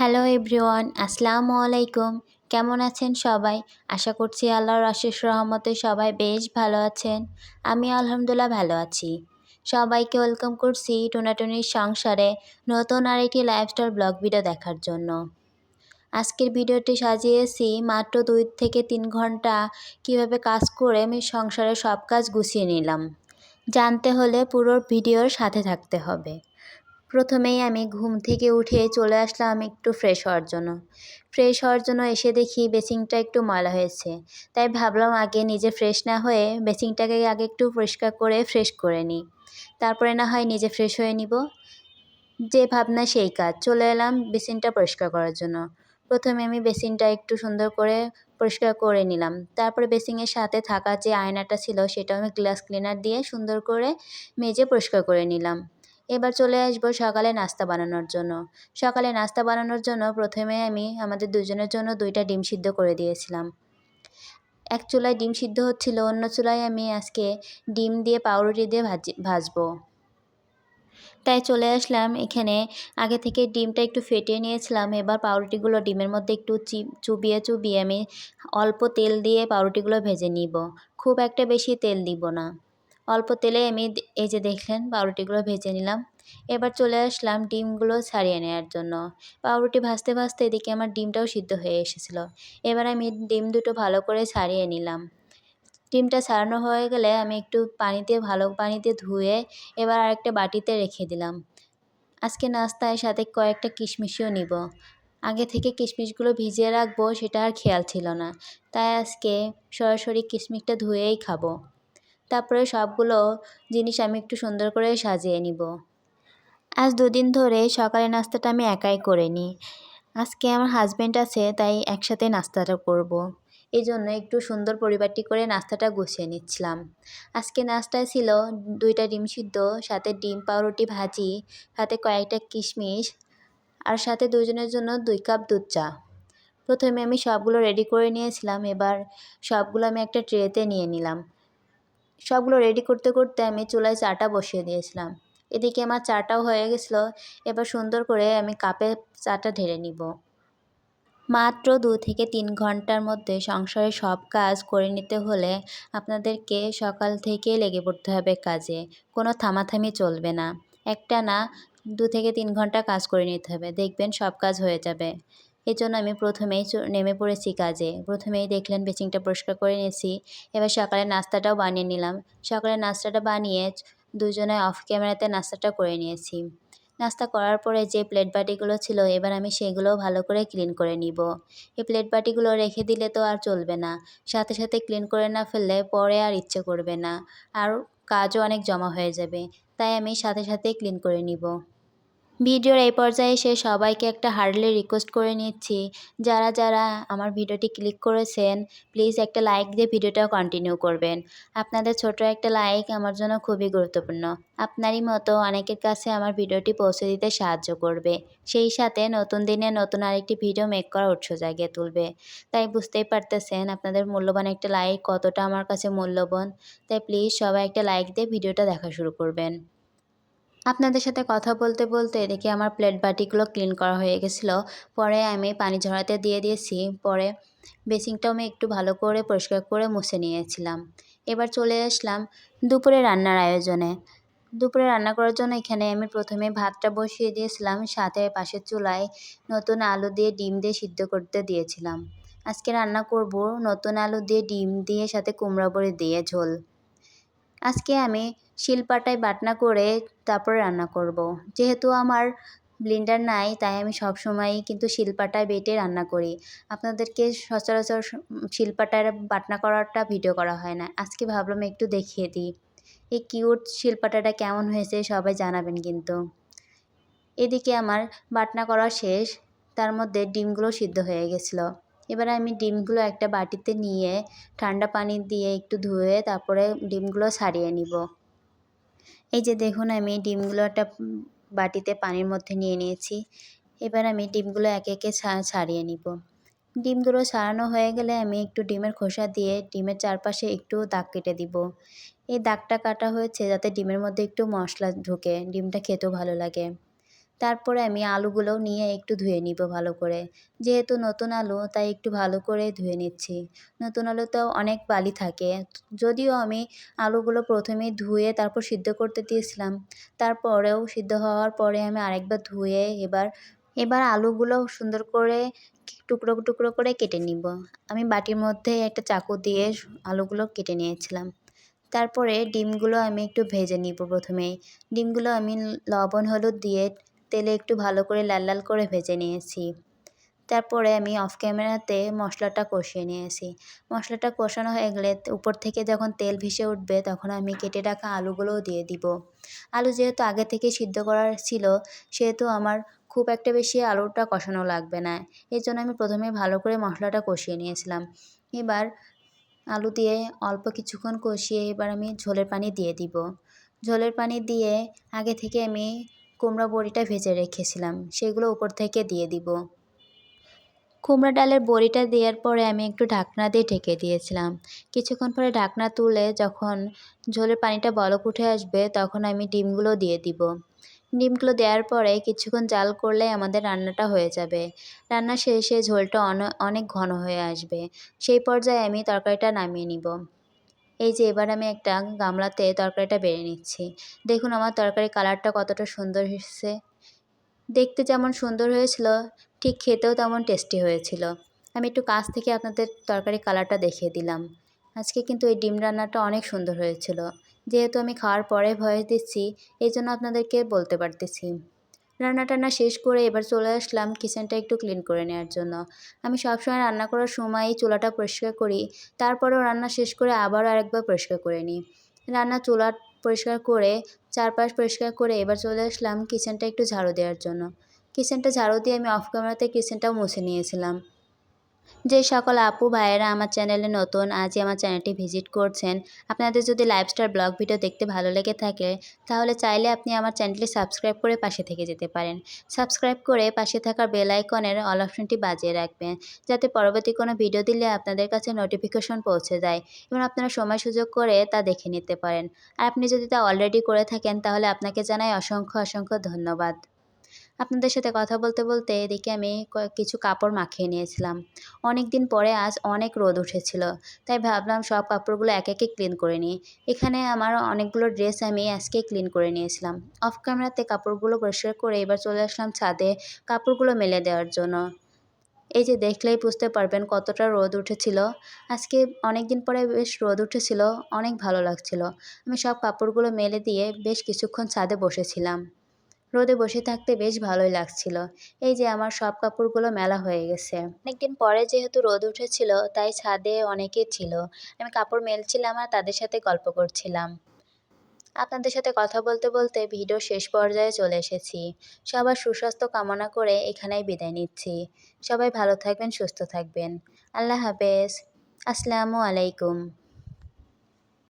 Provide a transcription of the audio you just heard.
Hello everyone, আসসালামু আলাইকুম। কেমন আছেন সবাই? আশা করছি আল্লাহর আশিস রহমতে সবাই বেশ ভালো আছেন। আমি আলহামদুলিল্লাহ ভালো আছি। সবাইকে ওয়েলকাম করছি টোনাটুনির সংসারে নতুন আরেকটি লাইফস্টাইল ব্লগ ভিডিও দেখার জন্য। আজকের ভিডিওটি সাজিয়েছি মাত্র দুই থেকে তিন ঘণ্টা কীভাবে কাজ করে আমি সংসারে সব কাজ গুছিয়ে নিলাম। জানতে হলে পুরো ভিডিওর সাথে থাকতে হবে। প্রথমেই আমি ঘুম থেকে উঠে চলে আসলাম একটু ফ্রেশ হওয়ার জন্য। ফ্রেশ হওয়ার জন্য এসে দেখি বেসিংটা একটু ময়লা হয়েছে। তাই ভাবলাম আগে নিজে ফ্রেশ না হয়ে বেসিংটাকে আগে একটু পরিষ্কার করে ফ্রেশ করে নিই। তারপরে না হয় নিজে ফ্রেশ হয়ে নিব। যে ভাবনা সেই কাজ। চলে এলাম বেসিনটা পরিষ্কার করার জন্য। প্রথমে আমি বেসিনটা একটু সুন্দর করে পরিষ্কার করে নিলাম। তারপরে বেসিংয়ের সাথে থাকা যে আয়নাটা ছিল সেটাও আমি গ্লাস ক্লিনার দিয়ে সুন্দর করে মেজে পরিষ্কার করে নিলাম। এবার চলে আসব সকালে নাস্তা বানানোর জন্য। সকালে নাস্তা বানানোর জন্য প্রথমে আমি আমাদের দুজনের জন্য দুইটা ডিম সিদ্ধ করে দিয়েছিলাম। এক চুলায় ডিম সিদ্ধ হচ্ছিল, অন্য চুলায় আমি আজকে ডিম দিয়ে পাউরুটি দিয়ে ভাজি ভাজবো। তাই চলে আসলাম এখানে। আগে থেকে ডিমটা একটু ফেটিয়ে নিয়েছিলাম, এবার পাউরুটিগুলো ডিমের মধ্যে একটু চুবিয়ে চুবিয়ে আমি অল্প তেল দিয়ে পাউরুটিগুলো ভেজে নিব। খুব একটা বেশি তেল দিব না। অল্প তেলে আমি এই যে দেখলেন, পাউরুটিগুলো ভেজে নিলাম। এবার চলে আসলাম ডিমগুলো ছাড়িয়ে নেওয়ার জন্য। পাউরুটি ভাজতে ভাজতে এদিকে আমার ডিমটাও সিদ্ধ হয়ে এসেছিল। এবার আমি ডিম দুটো ভালো করে ছাড়িয়ে নিলাম। ডিমটা ছাড়ানো হয়ে গেলে আমি একটু পানিতে, ভালো পানিতে ধুয়ে এবার আরেকটা বাটিতে রেখে দিলাম। আজকে নাস্তায় সাথে কয়েকটা কিশমিশও নিব। আগে থেকে কিশমিশগুলো ভিজিয়ে রাখব, সেটা আর খেয়াল ছিল না। তাই আজকে সরাসরি কিশমিশটা ধুয়েই খাব। তারপরে সবগুলো জিনিস আমি একটু সুন্দর করে সাজিয়ে নিব। আজ দুদিন ধরে সকালে নাস্তাটা আমি একাই করে নিই। আজকে আমার হাজব্যান্ড আছে, তাই একসাথে নাস্তাটা করব। এই জন্য একটু সুন্দর পরিবারটি করে নাস্তাটা গুছিয়ে নিচ্ছিলাম। আজকে নাস্তায় ছিল দুইটা ডিম সিদ্ধ, সাথে ডিম, পাউরুটি, ভাজি, সাথে কয়েকটা কিশমিশ, আর সাথে দুজনের জন্য দুই কাপ দুধ চা। প্রথমে আমি সবগুলো রেডি করে নিয়েছিলাম, এবার সবগুলো আমি একটা ট্রেতে নিয়ে নিলাম। সবগুলো রেডি করতে করতে আমি চুলায় চাটা বসিয়ে দিয়েছিলাম। এদিকে আমার চাটাও হয়ে গেছিল, এবার সুন্দর করে আমি কাপে চাটা ঢেলে নিব। মাত্র দু থেকে তিন ঘণ্টার মধ্যে সংসারের সব কাজ করে নিতে হলে আপনাদেরকে সকাল থেকে লেগে পড়তে হবে কাজে, কোনো থামাথামি চলবে না। একটা না, দু থেকে তিন ঘণ্টা কাজ করে নিতে হবে, দেখবেন সব কাজ হয়ে যাবে। এই জন্য আমি প্রথমেই নেমে পড়েছি কাজে। প্রথমেই দেখলেন বেচিংটা পরিষ্কার করে নিয়েছি। এবার সকালে নাস্তাটাও বানিয়ে নিলাম। সকালে নাস্তাটা বানিয়ে দুজনে অফ ক্যামেরাতে নাস্তাটা করে নিয়েছি। নাস্তা করার পরে যে প্লেট বাটিগুলো ছিল, এবার আমি সেগুলোও ভালো করে ক্লিন করে নিব। এই প্লেট বাটিগুলো রেখে দিলে তো আর চলবে না। সাথে সাথে ক্লিন করে না ফেললে পরে আর ইচ্ছে করবে না। আর কাজও অনেক জমা হয়ে যাবে। তাই আমি সাথে সাথে ক্লিন করে নিব। ভিডিওর এই পর্যায়ে এসে সবাইকে একটা হার্ডলি রিকোয়েস্ট করে নিচ্ছি। যারা যারা আমার ভিডিওটি ক্লিক করেছেন, প্লিজ একটা লাইক দিয়ে ভিডিওটা কন্টিনিউ করবেন। আপনাদের ছোট একটা লাইক আমার জন্য খুবই গুরুত্বপূর্ণ। আপনারই মতো অনেকের কাছে আমার ভিডিওটি পৌঁছে দিতে সাহায্য করবে। সেই সাথে নতুন দিনে নতুন আরেকটি ভিডিও মেক করা উৎস জাগিয়ে তুলবে। তাই বুঝতেই পারতেছেন আপনাদের মূল্যবান একটা লাইক কতটা আমার কাছে মূল্যবান। তাই প্লিজ সবাই একটা লাইক দিয়ে ভিডিওটা দেখা শুরু করবেন। আপনাদের সাথে কথা বলতে বলতে দেখি আমার প্লেট বাটিগুলো ক্লিন করা হয়ে গেছিল। পরে আমি পানি ঝরাতে দিয়ে দিয়েছি। পরে বেসিংটাও আমি একটু ভালো করে পরিষ্কার করে মুছে নিয়েছিলাম। এবার চলে আসলাম দুপুরে রান্নার আয়োজনে। দুপুরে রান্না করার জন্য এখানে আমি প্রথমে ভাতটা বসিয়ে দিয়েছিলাম, সাথে পাশের চুলায় নতুন আলু দিয়ে ডিম দিয়ে সিদ্ধ করতে দিয়েছিলাম। আজকে রান্না করব নতুন আলু দিয়ে ডিম দিয়ে, সাথে কুমড়া বড়ি দিয়ে ঝোল। আজকে আমি শিলপাটায় বাটনা করে তারপর রান্না করব। যেহেতু আমার ব্লিন্ডার নাই, তাই আমি সব সময়ই কিন্তু শিলপাটায় বেটে রান্না করি। আপনাদেরকে সচরাচর শিলপাটায় বাটনা করাটা ভিডিও করা হয় না। আজকে ভাবলাম একটু দেখিয়ে দিই। এই কিউট শিলপাটাটা কেমন হয়েছে সবাই জানাবেন কিন্তু। এদিকে আমার বাটনা করা শেষ, তার মধ্যে ডিমগুলো সিদ্ধ হয়ে গেছিল। এবার আমি ডিমগুলো একটা বাটিতে নিয়ে ঠান্ডা পানি দিয়ে একটু ধুয়ে তারপরে ডিমগুলো ছাড়িয়ে নিব। এই যে দেখুন, আমি ডিমগুলো একটা বাটিতে পানির মধ্যে নিয়ে নিয়েছি। এবার আমি ডিমগুলো একে একে ছাড়িয়ে নিব। ডিমগুলো ছাড়ানো হয়ে গেলে আমি একটু ডিমের খোসা দিয়ে ডিমের চারপাশে একটু দাগ কেটে দিব। এই দাগটা কাটা হয়েছে যাতে ডিমের মধ্যে একটু মশলা ঢুকে, ডিমটা খেতেও ভালো লাগে। তারপরে আমি আলুগুলো নিয়ে একটু ধুয়ে নিব ভালো করে। যেহেতু নতুন আলু, তাই একটু ভালো করে ধুয়ে নিচ্ছি। নতুন আলুতেও অনেক বালি থাকে। যদিও আমি আলুগুলো প্রথমেই ধুয়ে তারপর সিদ্ধ করতে দিয়েছিলাম, তারপরেও সিদ্ধ হওয়ার পরে আমি আরেকবার ধুয়ে এবার এবার আলুগুলো সুন্দর করে টুকরো টুকরো করে কেটে নিব। আমি বাটির মধ্যে একটা চাকু দিয়ে আলুগুলো কেটে নিয়েছিলাম। তারপরে ডিমগুলো আমি একটু ভেজে নিব প্রথমেই। ডিমগুলো আমি লবণ, হলুদ দিয়ে তেলে একটু ভালো করে লাল লাল করে ভেজে নিয়েছি। তারপরে আমি অফ ক্যামেরাতে মশলাটা কষিয়ে নিয়েছি। মশলাটা কষানো হয়ে গেলে উপর থেকে যখন তেল ভেসে উঠবে তখন আমি কেটে রাখা আলুগুলোও দিয়ে দিব। আলু যেহেতু আগে থেকে সিদ্ধ করার ছিল, সেহেতু আমার খুব একটা বেশি আলুটা কষানো লাগবে না। এর জন্য আমি প্রথমে ভালো করে মশলাটা কষিয়ে নিয়েছিলাম। এবার আলু দিয়ে অল্প কিছুক্ষণ কষিয়ে এবার আমি ঝোলের পানি দিয়ে দিব। ঝোলের পানি দিয়ে আগে থেকে আমি কুমড়া বড়িটা ভেজে রেখেছিলাম, সেগুলো উপর থেকে দিয়ে দিব। কুমড়া ডালের বড়িটা দেওয়ার পরে আমি একটু ঢাকনা দিয়ে ঢেকে দিয়েছিলাম। কিছুক্ষণ পরে ঢাকনা তুলে যখন ঝোলের পানিটা বলক উঠে আসবে, তখন আমি ডিমগুলো দিয়ে দিব। ডিমগুলো দেওয়ার পরে কিছুক্ষণ জাল করলে আমাদের রান্নাটা হয়ে যাবে। রান্না শেষে ঝোলটা অনেক ঘন হয়ে আসবে। সেই পর্যায়ে আমি তরকারিটা নামিয়ে নিব। এই যে এবার আমি একটা গামলাতে তরকারিটা বেড়ে নিচ্ছি। দেখুন আমার তরকারি কালারটা কতটা সুন্দর এসেছে দেখতে যেমন সুন্দর হয়েছিল, ঠিক খেতেও তেমন টেস্টি হয়েছিল। আমি একটু কাছ থেকে আপনাদের তরকারি কালারটা দেখিয়ে দিলাম। আজকে কিন্তু এই ডিম রান্নাটা অনেক সুন্দর হয়েছিল। যেহেতু আমি খাওয়ার পরে ভয়েস দিচ্ছি এই জন্য আপনাদেরকে বলতে পারতেছি। রান্না টান্না শেষ করে এবার চলে আসলাম কিচেনটা একটু ক্লিন করে নেওয়ার জন্য। আমি সবসময় রান্না করার সময় চুলাটা পরিষ্কার করি, তারপরেও রান্না শেষ করে আবার আরেকবার পরিষ্কার করে নিই। রান্না চুলা পরিষ্কার করে, চারপাশ পরিষ্কার করে এবার চলে আসলাম কিচেনটা একটু ঝাড়ু দেওয়ার জন্য। কিচেনটা ঝাড়ু দিয়ে আমি অফ ক্যামেরাতে কিচেনটাও মুছে নিয়েছিলাম। যে সকল আপু ভাইয়েরা আমার চ্যানেলে নতুন, আজই আমার চ্যানেলটি ভিজিট করছেন, আপনাদের যদি লাইফস্টাইল ব্লগ ভিডিও দেখতে ভালো লেগে থাকে, তাহলে চাইলে আপনি আমার চ্যানেলটি সাবস্ক্রাইব করে পাশে থেকে যেতে পারেন। সাবস্ক্রাইব করে পাশে থাকা বেল আইকনের অল অপশনটি বাজিয়ে রাখবেন, যাতে পরবর্তী কোনো ভিডিও দিলে আপনাদের কাছে নোটিফিকেশন পৌঁছে যায় এবং আপনারা সময় সুযোগ করে তা দেখে নিতে পারেন। আর আপনি যদি তা অলরেডি করে থাকেন, তাহলে আপনাকে জানাই অসংখ্য অসংখ্য ধন্যবাদ। আপনাদের সাথে কথা বলতে বলতে এদিকে আমি কিছু কাপড় মাখিয়ে নিয়েছিলাম। অনেক দিন পরে আজ অনেক রোদ উঠেছিল, তাই ভাবলাম সব কাপড়গুলো এক, একে ক্লিন করে নিই। এখানে আমার অনেকগুলো ড্রেস আমি আজকে ক্লিন করে নিয়েছিলাম। অফ ক্যামেরাতে কাপড়গুলো পরিষ্কার করে এবার চলে আসলাম ছাদে কাপড়গুলো মেলে দেওয়ার জন্য। এই যে দেখলেই বুঝতে পারবেন কতটা রোদ উঠেছিল। আজকে অনেক দিন পরে বেশ রোদ উঠেছিল, অনেক ভালো লাগছিল। আমি সব কাপড়গুলো মেলে দিয়ে বেশ কিছুক্ষণ ছাদে বসেছিলাম। রোদে বসে থাকতে বেশ ভালোই লাগছিল। এই যে আমার সব কাপড়গুলো মেলা হয়ে গেছে। অনেকদিন পরে যেহেতু রোদ উঠেছিল, তাই ছাদে অনেকে ছিল। আমি কাপড় মেলছিলাম আর তাদের সাথে গল্প করছিলাম। আপনাদের সাথে কথা বলতে বলতে ভিডিও শেষ পর্যায়ে চলে এসেছি। সবার সুস্বাস্থ্য কামনা করে এখানেই বিদায় নিচ্ছি। সবাই ভালো থাকবেন, সুস্থ থাকবেন। আল্লাহ হাফেজ। আসসালামু আলাইকুম।